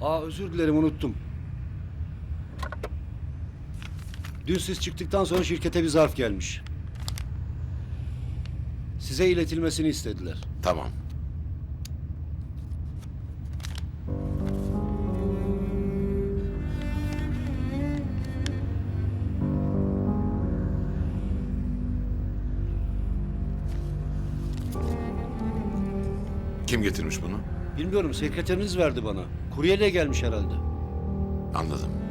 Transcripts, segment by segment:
Aa özür dilerim unuttum. Dün siz çıktıktan sonra şirkete bir zarf gelmiş. Size iletilmesini istediler. Tamam. Kim getirmiş bunu? Bilmiyorum sekreteriniz verdi bana. Kuryeyle gelmiş herhalde. Anladım.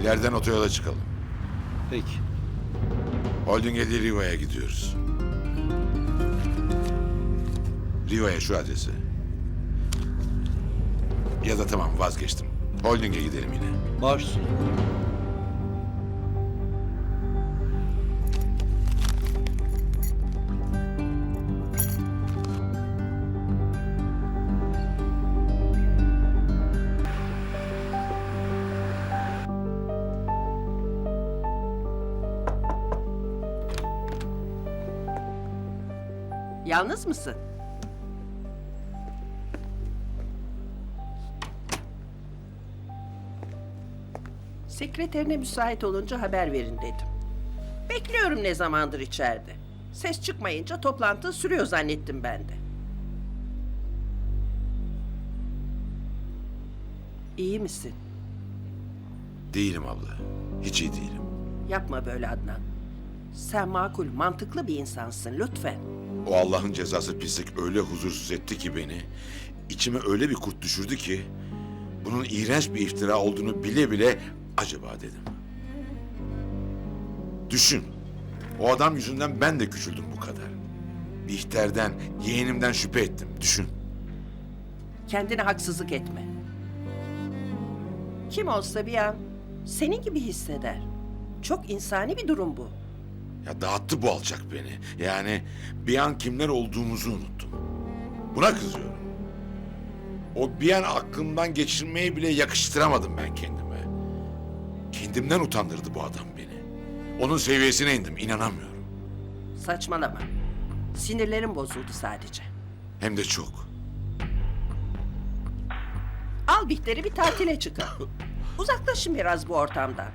İleriden otoyola çıkalım. Peki. Holding'e değil Riva'ya gidiyoruz. Riva'ya şu adrese. Ya da tamam vazgeçtim. Holding'e gidelim yine. Baş Yalnız mısın? Sekreterine müsait olunca haber verin dedim. Bekliyorum ne zamandır içeride. Ses çıkmayınca toplantı sürüyor zannettim ben de. İyi misin? Değilim abla. Hiç iyi değilim. Yapma böyle Adnan. Sen makul, mantıklı bir insansın lütfen. O Allah'ın cezası pislik öyle huzursuz etti ki beni. içime öyle bir kurt düşürdü ki... ...bunun iğrenç bir iftira olduğunu bile bile acaba dedim. Düşün. O adam yüzünden ben de küçüldüm bu kadar. Bihter'den, yeğenimden şüphe ettim. Düşün. Kendine haksızlık etme. Kim olsa bir an senin gibi hisseder. Çok insani bir durum bu. Ya dağıttı bu alçak beni. Yani bir an kimler olduğumuzu unuttum. Buna kızıyorum. O bir an aklımdan geçirmeyi bile yakıştıramadım ben kendime. Kendimden utandırdı bu adam beni. Onun seviyesine indim, inanamıyorum. Saçmalama. Sinirlerim bozuldu sadece. Hem de çok. Al Bihter'i bir tatile çıkın. Uzaklaşın biraz bu ortamdan.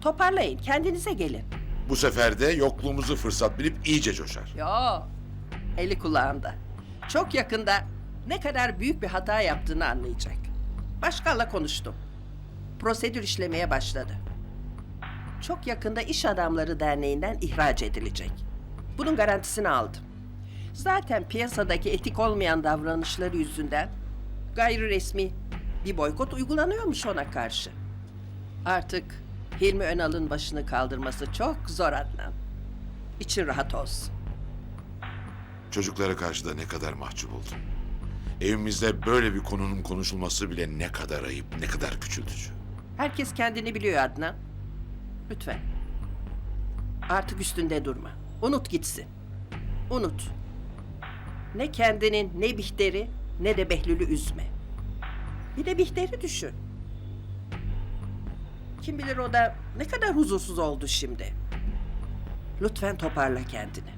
Toparlayın, kendinize gelin. Bu sefer de yokluğumuzu fırsat bilip iyice coşar. Yo, eli kulağında. Çok yakında ne kadar büyük bir hata yaptığını anlayacak. Başkanla konuştum. Prosedür işlemeye başladı. Çok yakında İş Adamları Derneği'nden ihraç edilecek. Bunun garantisini aldım. Zaten piyasadaki etik olmayan davranışları yüzünden gayri resmi bir boykot uygulanıyormuş ona karşı. Artık Hilmi Önal'ın başını kaldırması çok zor Adnan. İçin rahat olsun. Çocuklara karşı da ne kadar mahcup oldum. Evimizde böyle bir konunun konuşulması bile ne kadar ayıp, ne kadar küçültücü. Herkes kendini biliyor Adnan. Lütfen. Artık üstünde durma. Unut gitsin. Unut. Ne kendinin ne Bihter'i ne de Behlül'ü üzme. Bir de Bihter'i düşün. Kim bilir o da ne kadar huzursuz oldu şimdi. Lütfen toparla kendini.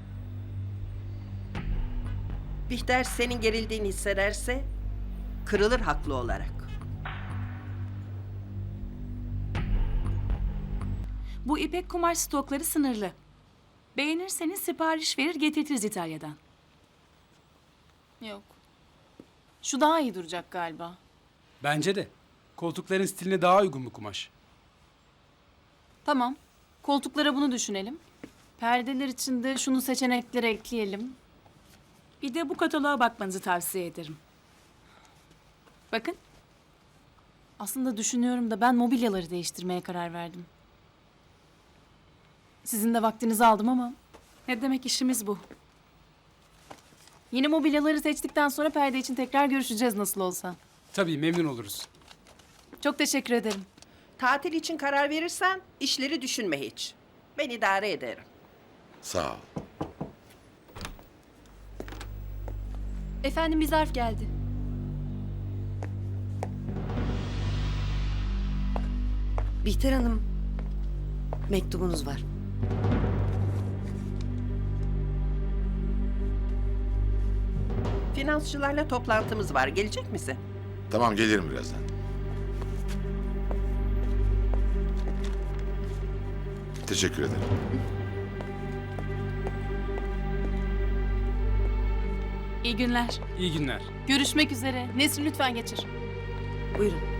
Bihter senin gerildiğini hissederse kırılır haklı olarak. Bu ipek kumaş stokları sınırlı. Beğenirseniz sipariş verir getirtiriz İtalya'dan. Yok. Şu daha iyi duracak galiba. Bence de. Koltukların stiline daha uygun bir kumaş. Tamam. Koltuklara bunu düşünelim. Perdeler için de şunu seçeneklere ekleyelim. Bir de bu kataloğa bakmanızı tavsiye ederim. Bakın. Aslında düşünüyorum da ben mobilyaları değiştirmeye karar verdim. Sizin de vaktinizi aldım ama Ne demek işimiz bu? yeni mobilyaları seçtikten sonra perde için tekrar görüşeceğiz nasıl olsa. Tabii memnun oluruz. Çok teşekkür ederim. Tatil için karar verirsen işleri düşünme hiç. Ben idare ederim. Sağ ol. Efendim bir zarf geldi. Bihter Hanım, mektubunuz var. Finansçılarla toplantımız var. Gelecek misin? Tamam gelirim birazdan. Teşekkür ederim. İyi günler. İyi günler. Görüşmek üzere. Nesrin lütfen geçir. Buyurun.